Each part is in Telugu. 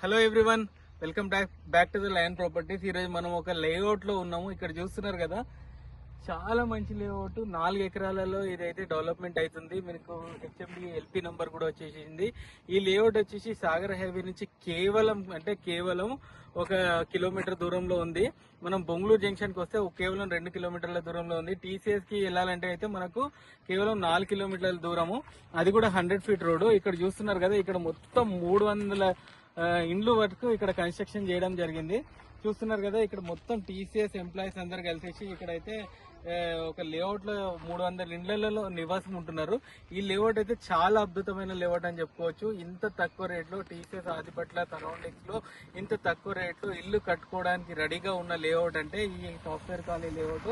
Hello everyone welcome back back to the lion properties. ఈరోజు మనం ఒక లేఅవుట్లో ఉన్నాము. ఇక్కడ చూస్తున్నారు కదా చాలా మంచి లేఅవుట్ నాలుగు ఎకరాలలో ఇదైతే డెవలప్మెంట్ అవుతుంది. మీకు హెచ్ఎండి ఎల్పి నెంబర్ కూడా వచ్చేసింది. ఈ లేఅవుట్ వచ్చేసి సాగర్ హైవే నుంచి కేవలం అంటే కేవలం ఒక కిలోమీటర్ దూరంలో ఉంది. మనం బొంగళూరు జంక్షన్కి వస్తే కేవలం రెండు కిలోమీటర్ల దూరంలో ఉంది. టీసీఎస్కి వెళ్ళాలంటే అయితే మనకు కేవలం నాలుగు కిలోమీటర్ల దూరము. అది కూడా హండ్రెడ్ ఫీట్ రోడ్ ఇక్కడ చూస్తున్నారు కదా ఇక్కడ మొత్తం మూడు వందల ఇండ్లు వరకు ఇక్కడ కన్స్ట్రక్షన్ చేయడం జరిగింది. చూస్తున్నారు కదా ఇక్కడ మొత్తం టీసీఎస్ ఎంప్లాయీస్ అందరు కలిసేసి ఇక్కడైతే ఒక లేఅవుట్లో మూడు వందల ఇండ్లలో నివాసం ఉంటున్నారు. ఈ లేఅవుట్ అయితే చాలా అద్భుతమైన లేఅవుట్ అని చెప్పుకోవచ్చు. ఇంత తక్కువ రేట్లో టీసీఎస్ ఆదిపట్ల సరౌండింగ్స్లో ఇంత తక్కువ రేట్లో ఇల్లు కట్టుకోవడానికి రెడీగా ఉన్న లేఅవుట్ అంటే ఈ సాఫ్ట్వేర్ కాలనీ లేఅవుట్.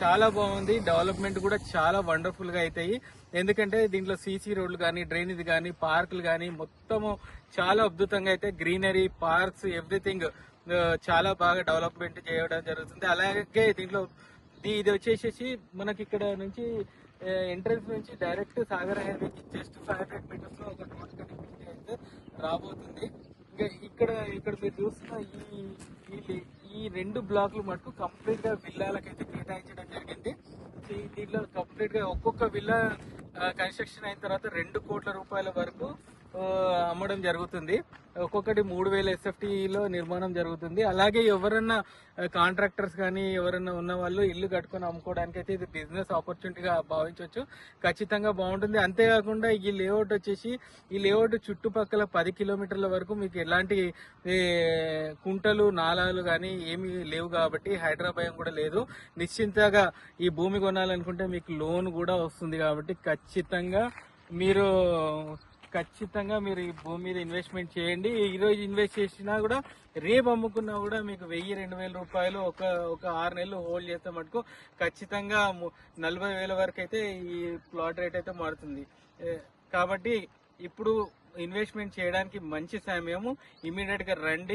చాలా బాగుంది. డెవలప్మెంట్ కూడా చాలా వండర్ఫుల్గా అవుతాయి ఎందుకంటే దీంట్లో సీసీ రోడ్లు కానీ డ్రైనేజ్ కానీ పార్కులు కానీ మొత్తము చాలా అద్భుతంగా అయితే గ్రీనరీ పార్క్స్ ఎవ్రీథింగ్ చాలా బాగా డెవలప్మెంట్ చేయడం జరుగుతుంది. అలాగే దీంట్లో ఇది- వచ్చేసేసి మనకి ఇక్కడ నుంచి ఎంట్రన్స్ నుంచి డైరెక్ట్ సాగర్ హైవేకి జస్ట్ ఫైవ్ హండ్రెడ్ మీటర్స్లో ఒక రోడ్ కనెక్టివిటీ అయితే రాబోతుంది. ఇంకా ఇక్కడ ఇక్కడ మీరు చూస్తున్న ఈ ఈ- ఈ రెండు బ్లాక్లు మటుకు కంప్లీట్గా విల్లాలకైతే కేటాయించడం జరిగింది. దీంట్లో కంప్లీట్గా ఒక్కొక్క విల్లా కన్స్ట్రక్షన్ అయిన తర్వాత రెండు కోట్ల రూపాయల వరకు అమ్మడం జరుగుతుంది. ఒక్కొక్కటి మూడు వేల ఎస్ఎఫ్టీలో నిర్మాణం జరుగుతుంది. అలాగే ఎవరన్నా కాంట్రాక్టర్స్ కానీ ఎవరన్నా ఉన్న వాళ్ళు ఇల్లు కట్టుకొని అమ్ముకోవడానికి అయితే ఇది బిజినెస్ ఆపర్చునిటీగా భావించవచ్చు ఖచ్చితంగా బాగుంటుంది. అంతేకాకుండా ఈ లేఅవుట్ వచ్చేసి ఈ లేఅవుట్ చుట్టుపక్కల పది కిలోమీటర్ల వరకు మీకు ఎలాంటి కుంటలు నాలాలు కానీ ఏమీ లేవు కాబట్టి హైదరాబాద్ కూడా లేదు. నిశ్చింతగా ఈ భూమి కొనాలనుకుంటే మీకు లోన్ కూడా వస్తుంది కాబట్టి ఖచ్చితంగా మీరు ఖచ్చితంగా మీరు ఈ భూమి మీద ఇన్వెస్ట్మెంట్ చేయండి. ఈరోజు ఇన్వెస్ట్ చేసినా కూడా రేపు అమ్ముకున్నా కూడా మీకు వెయ్యి రెండు వేల రూపాయలు ఒక ఒక ఆరు నెలలు హోల్డ్ చేస్తే మటుకు ఖచ్చితంగా నలభై వేల వరకు అయితే ఈ ప్లాట్ రేట్ అయితే మారుతుంది. కాబట్టి ఇప్పుడు ఇన్వెస్ట్మెంట్ చేయడానికి మంచి సమయము. ఇమీడియట్గా రండి.